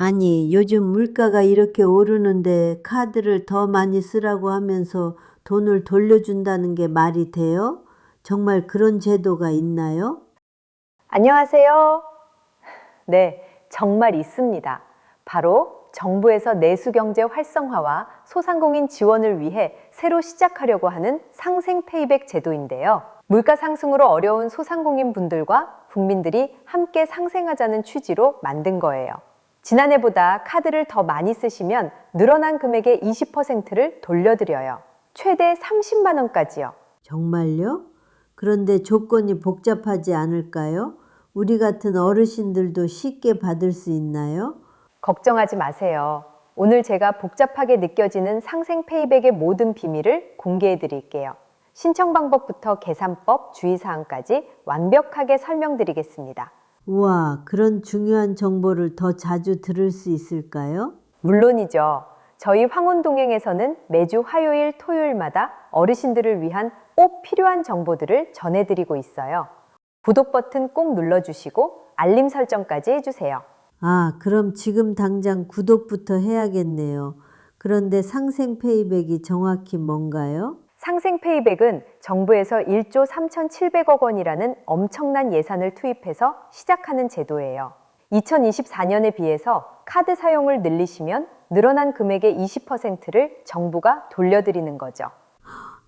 아니, 요즘 물가가 이렇게 오르는데 카드를 더 많이 쓰라고 하면서 돈을 돌려준다는 게 말이 돼요? 정말 그런 제도가 있나요? 안녕하세요. 네, 정말 있습니다. 바로 정부에서 내수경제 활성화와 소상공인 지원을 위해 새로 시작하려고 하는 상생 페이백 제도인데요. 물가 상승으로 어려운 소상공인 분들과 국민들이 함께 상생하자는 취지로 만든 거예요. 지난해보다 카드를 더 많이 쓰시면 늘어난 금액의 20%를 돌려드려요. 최대 30만 원까지요. 정말요? 그런데 조건이 복잡하지 않을까요? 우리 같은 어르신들도 쉽게 받을 수 있나요? 걱정하지 마세요. 오늘 제가 복잡하게 느껴지는 상생 페이백의 모든 비밀을 공개해 드릴게요. 신청 방법부터 계산법, 주의사항까지 완벽하게 설명드리겠습니다. 우와, 그런 중요한 정보를 더 자주 들을 수 있을까요? 물론이죠. 저희 황혼동행에서는 매주 화요일, 토요일마다 어르신들을 위한 꼭 필요한 정보들을 전해드리고 있어요. 구독 버튼 꼭 눌러주시고 알림 설정까지 해주세요. 아, 그럼 지금 당장 구독부터 해야겠네요. 그런데 상생 페이백이 정확히 뭔가요? 상생 페이백은 정부에서 1조 3,700억 원이라는 엄청난 예산을 투입해서 시작하는 제도예요. 2024년에 비해서 카드 사용을 늘리시면 늘어난 금액의 20%를 정부가 돌려드리는 거죠.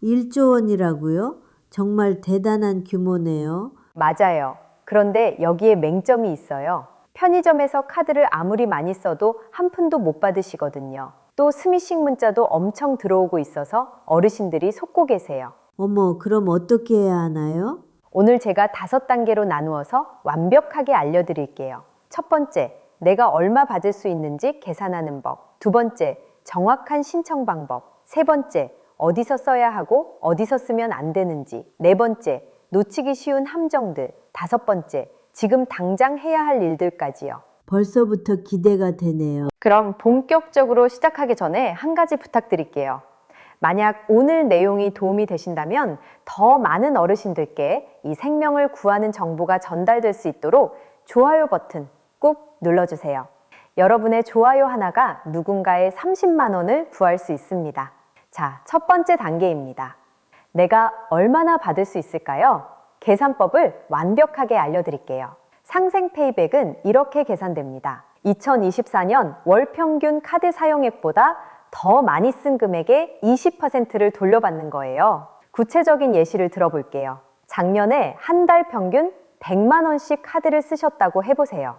1조 원이라고요? 정말 대단한 규모네요. 맞아요. 그런데 여기에 맹점이 있어요. 편의점에서 카드를 아무리 많이 써도 한 푼도 못 받으시거든요. 또 스미싱 문자도 엄청 들어오고 있어서 어르신들이 속고 계세요. 어머, 그럼 어떻게 해야 하나요? 오늘 제가 다섯 단계로 나누어서 완벽하게 알려드릴게요. 첫 번째, 내가 얼마 받을 수 있는지 계산하는 법. 두 번째, 정확한 신청 방법. 세 번째, 어디서 써야 하고 어디서 쓰면 안 되는지. 네 번째, 놓치기 쉬운 함정들. 다섯 번째, 지금 당장 해야 할 일들까지요. 벌써부터 기대가 되네요. 그럼 본격적으로 시작하기 전에 한 가지 부탁드릴게요. 만약 오늘 내용이 도움이 되신다면 더 많은 어르신들께 이 생명을 구하는 정보가 전달될 수 있도록 좋아요 버튼 꾹 눌러주세요. 여러분의 좋아요 하나가 누군가의 30만 원을 구할 수 있습니다. 자, 첫 번째 단계입니다. 내가 얼마나 받을 수 있을까요? 계산법을 완벽하게 알려드릴게요. 상생 페이백은 이렇게 계산됩니다. 2024년 월 평균 카드 사용액보다 더 많이 쓴 금액의 20%를 돌려받는 거예요. 구체적인 예시를 들어볼게요. 작년에 한 달 평균 100만 원씩 카드를 쓰셨다고 해보세요.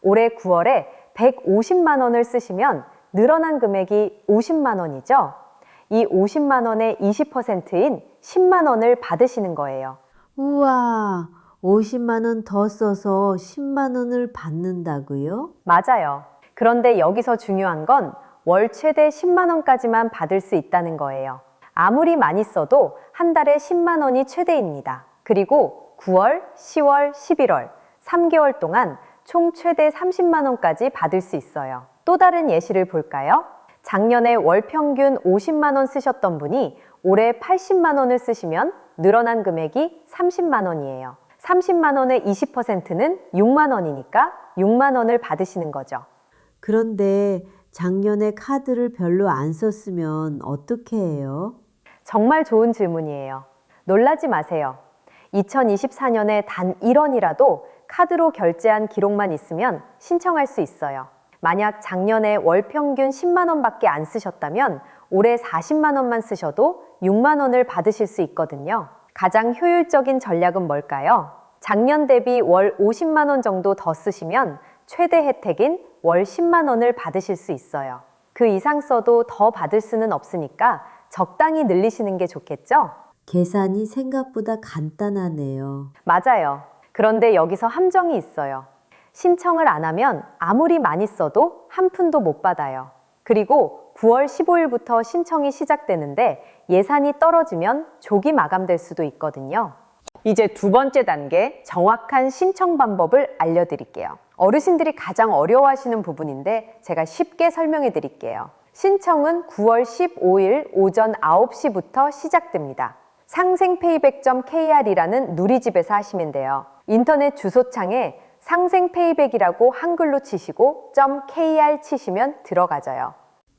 올해 9월에 150만 원을 쓰시면 늘어난 금액이 50만 원이죠. 이 50만 원의 20%인 10만 원을 받으시는 거예요. 우와, 50만 원 더 써서 10만 원을 받는다고요? 맞아요. 그런데 여기서 중요한 건 월 최대 10만 원까지만 받을 수 있다는 거예요. 아무리 많이 써도 한 달에 10만 원이 최대입니다. 그리고 9월, 10월, 11월, 3개월 동안 총 최대 30만 원까지 받을 수 있어요. 또 다른 예시를 볼까요? 작년에 월 평균 50만 원 쓰셨던 분이 올해 80만 원을 쓰시면 늘어난 금액이 30만 원이에요. 30만 원의 20%는 6만 원이니까 6만 원을 받으시는 거죠. 그런데 작년에 카드를 별로 안 썼으면 어떻게 해요? 정말 좋은 질문이에요. 놀라지 마세요. 2024년에 단 1원이라도 카드로 결제한 기록만 있으면 신청할 수 있어요. 만약 작년에 월 평균 10만 원밖에 안 쓰셨다면 올해 40만 원만 쓰셔도 6만 원을 받으실 수 있거든요. 가장 효율적인 전략은 뭘까요? 작년 대비 월 50만 원 정도 더 쓰시면 최대 혜택인 월 10만 원을 받으실 수 있어요. 그 이상 써도 더 받을 수는 없으니까 적당히 늘리시는 게 좋겠죠? 계산이 생각보다 간단하네요. 맞아요. 그런데 여기서 함정이 있어요. 신청을 안 하면 아무리 많이 써도 한 푼도 못 받아요. 그리고 9월 15일부터 신청이 시작되는데 예산이 떨어지면 조기 마감될 수도 있거든요. 이제 두 번째 단계 정확한 신청 방법을 알려드릴게요. 어르신들이 가장 어려워하시는 부분인데 제가 쉽게 설명해 드릴게요. 신청은 9월 15일 오전 9시부터 시작됩니다. 상생페이백.kr이라는 누리집에서 하시면 돼요. 인터넷 주소창에 상생 페이백이라고 한글로 치시고 .kr 치시면 들어가져요.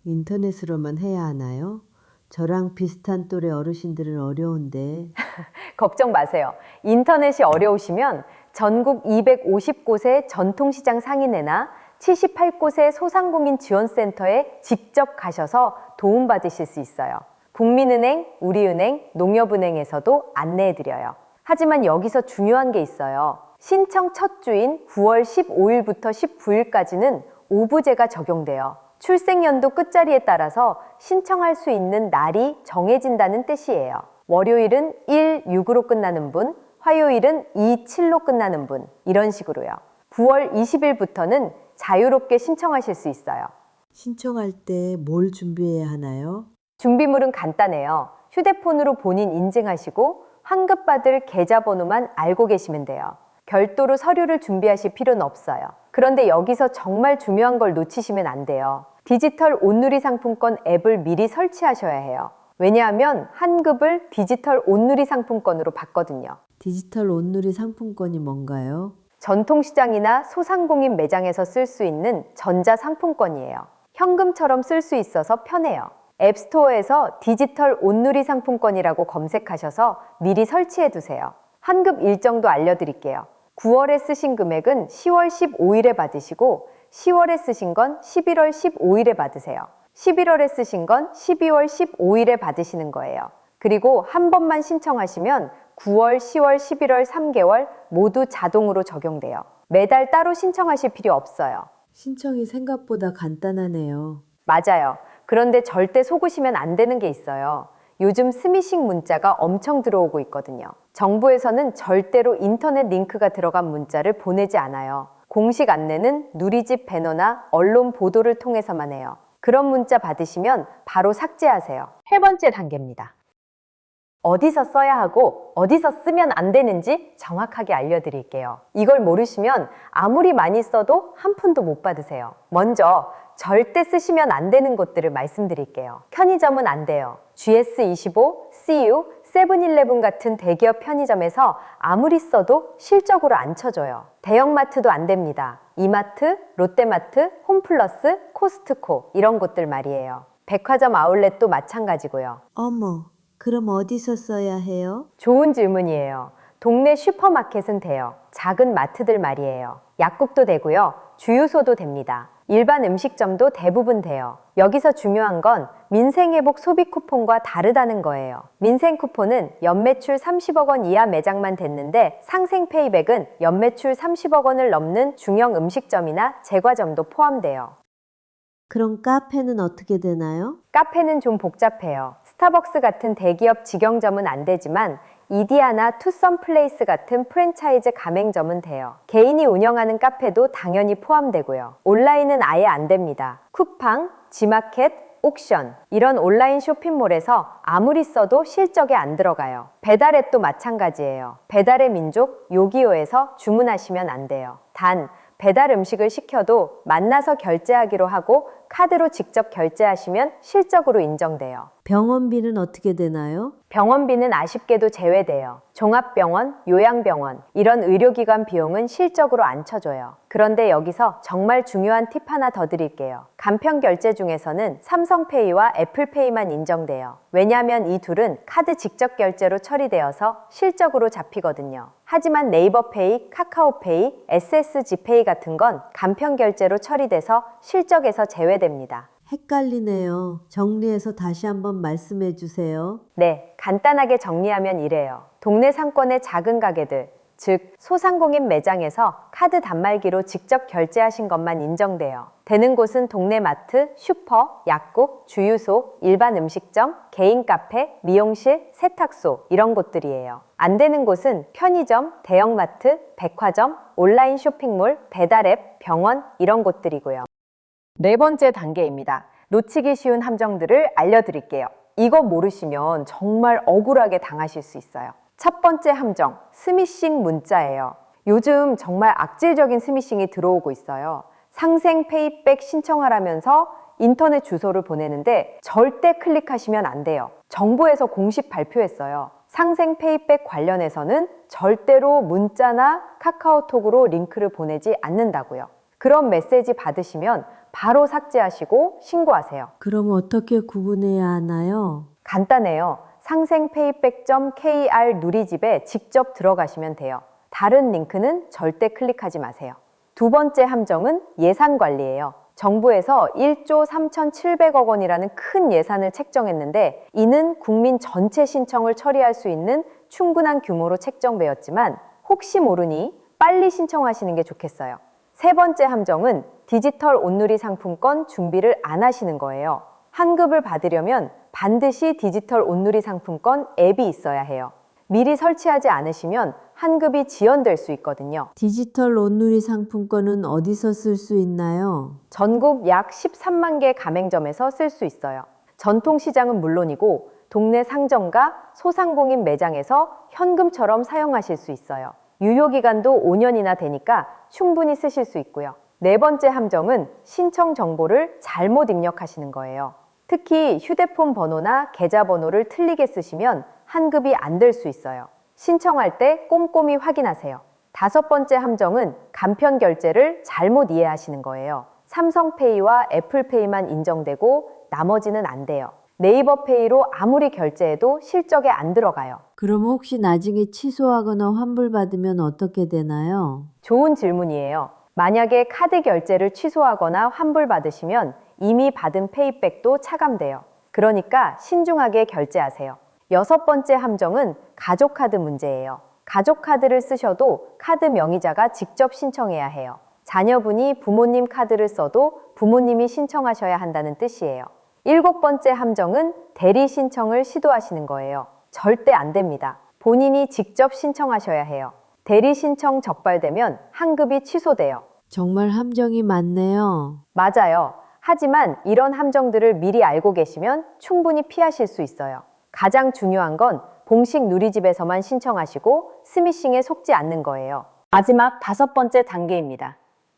인터넷으로만 해야 하나요? 저랑 비슷한 또래 어르신들은 어려운데 걱정 마세요. 인터넷이 어려우시면 전국 250곳의 전통시장 상인회나 78곳의 소상공인 지원센터에 직접 가셔서 도움받으실 수 있어요. 국민은행, 우리은행, 농협은행에서도 안내해드려요. 하지만 여기서 중요한 게 있어요. 신청 첫 주인 9월 15일부터 19일까지는 오부제가 적용돼요. 출생연도 끝자리에 따라서 신청할 수 있는 날이 정해진다는 뜻이에요. 월요일은 1, 6으로 끝나는 분, 화요일은 2, 7로 끝나는 분, 이런 식으로요. 9월 20일부터는 자유롭게 신청하실 수 있어요. 신청할 때 뭘 준비해야 하나요? 준비물은 간단해요. 휴대폰으로 본인 인증하시고 환급받을 계좌번호만 알고 계시면 돼요. 별도로 서류를 준비하실 필요는 없어요. 그런데 여기서 정말 중요한 걸 놓치시면 안 돼요. 디지털 온누리 상품권 앱을 미리 설치하셔야 해요. 왜냐하면 한급을 디지털 온누리 상품권으로 받거든요. 디지털 온누리 상품권이 뭔가요? 전통시장이나 소상공인 매장에서 쓸 수 있는 전자 상품권이에요. 현금처럼 쓸 수 있어서 편해요. 앱스토어에서 디지털 온누리 상품권이라고 검색하셔서 미리 설치해 두세요. 환급 일정도 알려드릴게요. 9월에 쓰신 금액은 10월 15일에 받으시고 10월에 쓰신 건 11월 15일에 받으세요. 11월에 쓰신 건 12월 15일에 받으시는 거예요. 그리고 한 번만 신청하시면 9월, 10월, 11월 3개월 모두 자동으로 적용돼요. 매달 따로 신청하실 필요 없어요. 신청이 생각보다 간단하네요. 맞아요. 그런데 절대 속으시면 안 되는 게 있어요. 요즘 스미싱 문자가 엄청 들어오고 있거든요. 정부에서는 절대로 인터넷 링크가 들어간 문자를 보내지 않아요. 공식 안내는 누리집 배너나 언론 보도를 통해서만 해요. 그런 문자 받으시면 바로 삭제하세요. 세 번째 단계입니다. 어디서 써야 하고 어디서 쓰면 안 되는지 정확하게 알려드릴게요. 이걸 모르시면 아무리 많이 써도 한 푼도 못 받으세요. 먼저 절대 쓰시면 안 되는 곳들을 말씀드릴게요. 편의점은 안 돼요. GS25, CU, 세븐일레븐 같은 대기업 편의점에서 아무리 써도 실적으로 안 쳐줘요. 대형마트도 안 됩니다. 이마트, 롯데마트, 홈플러스, 코스트코 이런 곳들 말이에요. 백화점 아울렛도 마찬가지고요. 어머, 그럼 어디서 써야 해요? 좋은 질문이에요. 동네 슈퍼마켓은 돼요. 작은 마트들 말이에요. 약국도 되고요. 주유소도 됩니다. 일반 음식점도 대부분 돼요. 여기서 중요한 건 민생회복 소비 쿠폰과 다르다는 거예요. 민생 쿠폰은 연매출 30억 원 이하 매장만 됐는데 상생 페이백은 연매출 30억 원을 넘는 중형 음식점이나 제과점도 포함돼요. 그럼 카페는 어떻게 되나요? 카페는 좀 복잡해요. 스타벅스 같은 대기업 직영점은 안 되지만 이디아나 투썸 플레이스 같은 프랜차이즈 가맹점은 돼요. 개인이 운영하는 카페도 당연히 포함되고요. 온라인은 아예 안 됩니다. 쿠팡, 지마켓, 옥션 이런 온라인 쇼핑몰에서 아무리 써도 실적에 안 들어가요. 배달 앱도 마찬가지예요. 배달의 민족 요기요에서 주문하시면 안 돼요. 단 배달 음식을 시켜도 만나서 결제하기로 하고 카드로 직접 결제하시면 실적으로 인정돼요. 병원비는 어떻게 되나요? 병원비는 아쉽게도 제외돼요. 종합병원, 요양병원, 이런 의료기관 비용은 실적으로 안 쳐줘요. 그런데 여기서 정말 중요한 팁 하나 더 드릴게요. 간편 결제 중에서는 삼성페이와 애플페이만 인정돼요. 왜냐하면 이 둘은 카드 직접 결제로 처리되어서 실적으로 잡히거든요. 하지만 네이버페이, 카카오페이, SSG페이 같은 건 간편 결제로 처리돼서 실적에서 제외됩니다. 헷갈리네요. 정리해서 다시 한번 말씀해 주세요. 네, 간단하게 정리하면 이래요. 동네 상권의 작은 가게들, 즉 소상공인 매장에서 카드 단말기로 직접 결제하신 것만 인정돼요. 되는 곳은 동네 마트, 슈퍼, 약국, 주유소, 일반 음식점, 개인 카페, 미용실, 세탁소 이런 곳들이에요. 안 되는 곳은 편의점, 대형마트, 백화점, 온라인 쇼핑몰, 배달앱, 병원 이런 곳들이고요. 네 번째 단계입니다. 놓치기 쉬운 함정들을 알려드릴게요. 이거 모르시면 정말 억울하게 당하실 수 있어요. 첫 번째 함정, 스미싱 문자예요. 요즘 정말 악질적인 스미싱이 들어오고 있어요. 상생 페이백 신청하라면서 인터넷 주소를 보내는데 절대 클릭하시면 안 돼요. 정부에서 공식 발표했어요. 상생 페이백 관련해서는 절대로 문자나 카카오톡으로 링크를 보내지 않는다고요. 그런 메시지 받으시면 바로 삭제하시고 신고하세요. 그럼 어떻게 구분해야 하나요? 간단해요. 상생페이백.kr 누리집에 직접 들어가시면 돼요. 다른 링크는 절대 클릭하지 마세요. 두 번째 함정은 예산 관리예요. 정부에서 1조 3,700억 원이라는 큰 예산을 책정했는데 이는 국민 전체 신청을 처리할 수 있는 충분한 규모로 책정되었지만 혹시 모르니 빨리 신청하시는 게 좋겠어요. 세 번째 함정은 디지털 온누리 상품권 준비를 안 하시는 거예요. 환급을 받으려면 반드시 디지털 온누리 상품권 앱이 있어야 해요. 미리 설치하지 않으시면 환급이 지연될 수 있거든요. 디지털 온누리 상품권은 어디서 쓸 수 있나요? 전국 약 13만 개 가맹점에서 쓸 수 있어요. 전통시장은 물론이고 동네 상점과 소상공인 매장에서 현금처럼 사용하실 수 있어요. 유효기간도 5년이나 되니까 충분히 쓰실 수 있고요. 네 번째 함정은 신청 정보를 잘못 입력하시는 거예요. 특히 휴대폰 번호나 계좌번호를 틀리게 쓰시면 환급이 안 될 수 있어요. 신청할 때 꼼꼼히 확인하세요. 다섯 번째 함정은 간편 결제를 잘못 이해하시는 거예요. 삼성페이와 애플페이만 인정되고 나머지는 안 돼요. 네이버페이로 아무리 결제해도 실적에 안 들어가요. 그럼 혹시 나중에 취소하거나 환불받으면 어떻게 되나요? 좋은 질문이에요. 만약에 카드 결제를 취소하거나 환불받으시면 이미 받은 페이백도 차감돼요. 그러니까 신중하게 결제하세요. 여섯 번째 함정은 가족카드 문제예요. 가족카드를 쓰셔도 카드 명의자가 직접 신청해야 해요. 자녀분이 부모님 카드를 써도 부모님이 신청하셔야 한다는 뜻이에요. 일곱 번째 함정은 대리 신청을 시도하시는 거예요. 절대 안 됩니다. 본인이 직접 신청하셔야 해요. 대리 신청 적발되면 환급이 취소돼요. 정말 함정이 많네요. 맞아요. 하지만 이런 함정들을 미리 알고 계시면 충분히 피하실 수 있어요. 가장 중요한 건 공식 누리집에서만 신청하시고 스미싱에 속지 않는 거예요. 마지막 다섯 번째 단계입니다.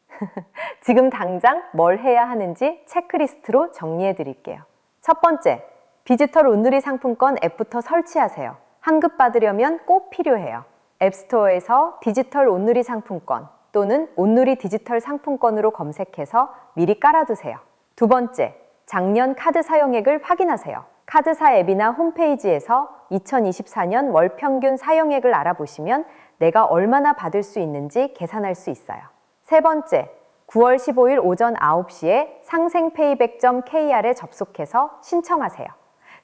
지금 당장 뭘 해야 하는지 체크리스트로 정리해 드릴게요. 첫 번째, 디지털 온누리 상품권 앱부터 설치하세요. 환급 받으려면 꼭 필요해요. 앱스토어에서 디지털 온누리 상품권 또는 온누리 디지털 상품권으로 검색해서 미리 깔아두세요. 두 번째, 작년 카드 사용액을 확인하세요. 카드사 앱이나 홈페이지에서 2024년 월 평균 사용액을 알아보시면 내가 얼마나 받을 수 있는지 계산할 수 있어요. 세 번째, 9월 15일 오전 9시에 상생페이백.kr에 접속해서 신청하세요.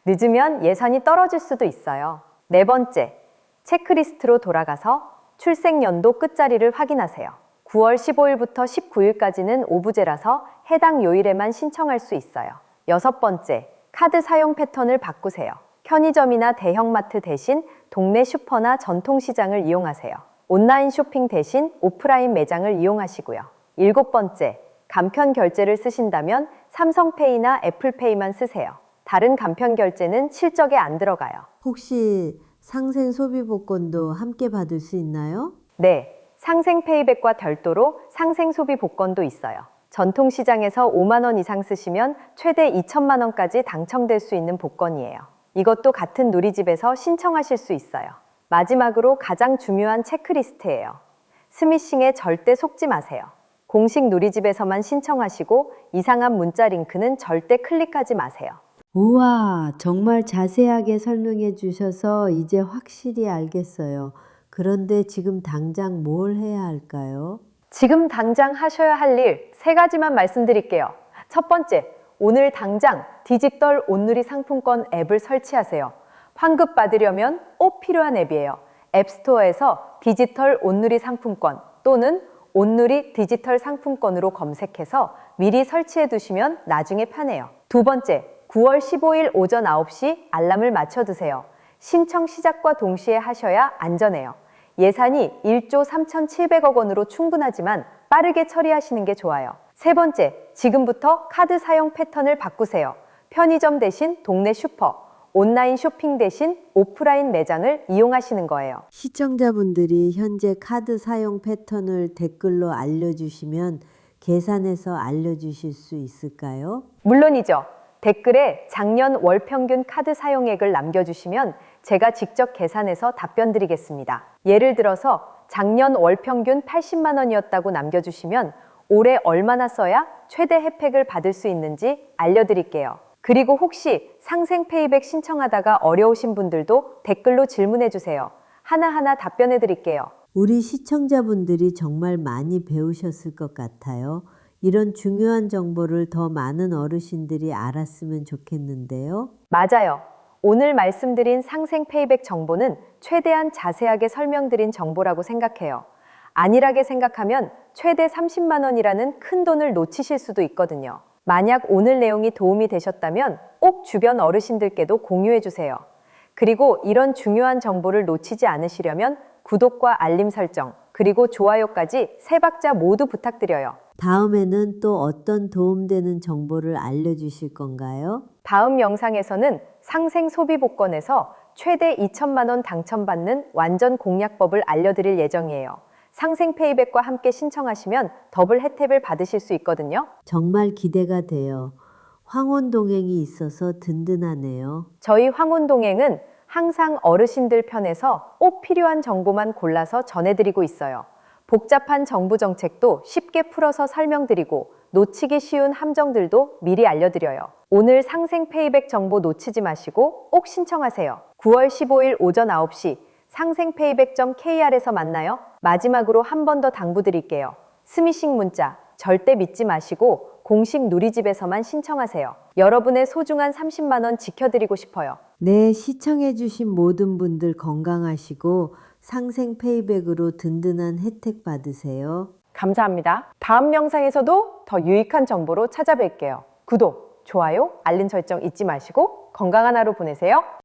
늦으면 예산이 떨어질 수도 있어요. 네 번째, 체크리스트로 돌아가서 출생연도 끝자리를 확인하세요. 9월 15일부터 19일까지는 오부제라서 해당 요일에만 신청할 수 있어요. 여섯 번째, 카드 사용 패턴을 바꾸세요. 편의점이나 대형마트 대신 동네 슈퍼나 전통시장을 이용하세요. 온라인 쇼핑 대신 오프라인 매장을 이용하시고요. 일곱 번째, 간편 결제를 쓰신다면 삼성페이나 애플페이만 쓰세요. 다른 간편 결제는 실적에 안 들어가요. 혹시 상생 소비 복권도 함께 받을 수 있나요? 네, 상생 페이백과 별도로 상생 소비 복권도 있어요. 전통시장에서 5만 원 이상 쓰시면 최대 2천만 원까지 당첨될 수 있는 복권이에요. 이것도 같은 누리집에서 신청하실 수 있어요. 마지막으로 가장 중요한 체크리스트예요. 스미싱에 절대 속지 마세요. 공식 누리집에서만 신청하시고 이상한 문자 링크는 절대 클릭하지 마세요. 우와, 정말 자세하게 설명해 주셔서 이제 확실히 알겠어요. 그런데 지금 당장 뭘 해야 할까요? 지금 당장 하셔야 할 일 세 가지만 말씀드릴게요. 첫 번째, 오늘 당장 디지털 온누리 상품권 앱을 설치하세요. 환급 받으려면 꼭 필요한 앱이에요. 앱스토어에서 디지털 온누리 상품권 또는 온누리 디지털 상품권으로 검색해서 미리 설치해 두시면 나중에 편해요. 두 번째, 9월 15일 오전 9시 알람을 맞춰 두세요. 신청 시작과 동시에 하셔야 안전해요. 예산이 1조 3,700억 원으로 충분하지만 빠르게 처리하시는 게 좋아요. 세 번째, 지금부터 카드 사용 패턴을 바꾸세요. 편의점 대신 동네 슈퍼, 온라인 쇼핑 대신 오프라인 매장을 이용하시는 거예요. 시청자분들이 현재 카드 사용 패턴을 댓글로 알려주시면 계산해서 알려주실 수 있을까요? 물론이죠. 댓글에 작년 월 평균 카드 사용액을 남겨주시면 제가 직접 계산해서 답변 드리겠습니다. 예를 들어서 작년 월 평균 80만 원이었다고 남겨주시면 올해 얼마나 써야 최대 혜택을 받을 수 있는지 알려드릴게요. 그리고 혹시 상생 페이백 신청하다가 어려우신 분들도 댓글로 질문해 주세요. 하나하나 답변해 드릴게요. 우리 시청자분들이 정말 많이 배우셨을 것 같아요. 이런 중요한 정보를 더 많은 어르신들이 알았으면 좋겠는데요. 맞아요. 오늘 말씀드린 상생 페이백 정보는 최대한 자세하게 설명드린 정보라고 생각해요. 안일하게 생각하면 최대 30만 원이라는 큰 돈을 놓치실 수도 있거든요. 만약 오늘 내용이 도움이 되셨다면 꼭 주변 어르신들께도 공유해 주세요. 그리고 이런 중요한 정보를 놓치지 않으시려면 구독과 알림 설정, 그리고 좋아요까지 세 박자 모두 부탁드려요. 다음에는 또 어떤 도움되는 정보를 알려주실 건가요? 다음 영상에서는 상생 소비 복권에서 최대 2천만 원 당첨받는 완전 공략법을 알려드릴 예정이에요. 상생 페이백과 함께 신청하시면 더블 혜택을 받으실 수 있거든요. 정말 기대가 돼요. 황혼 동행이 있어서 든든하네요. 저희 황혼동행은 항상 어르신들 편에서 꼭 필요한 정보만 골라서 전해드리고 있어요. 복잡한 정부 정책도 쉽게 풀어서 설명드리고 놓치기 쉬운 함정들도 미리 알려드려요. 오늘 상생 페이백 정보 놓치지 마시고 꼭 신청하세요. 9월 15일 오전 9시 상생페이백.kr에서 만나요. 마지막으로 한 번 더 당부드릴게요. 스미싱 문자 절대 믿지 마시고 공식 누리집에서만 신청하세요. 여러분의 소중한 30만 원 지켜드리고 싶어요. 네, 시청해주신 모든 분들 건강하시고 상생 페이백으로 든든한 혜택 받으세요. 감사합니다. 다음 영상에서도 더 유익한 정보로 찾아뵐게요. 구독, 좋아요, 알림 설정 잊지 마시고 건강한 하루 보내세요.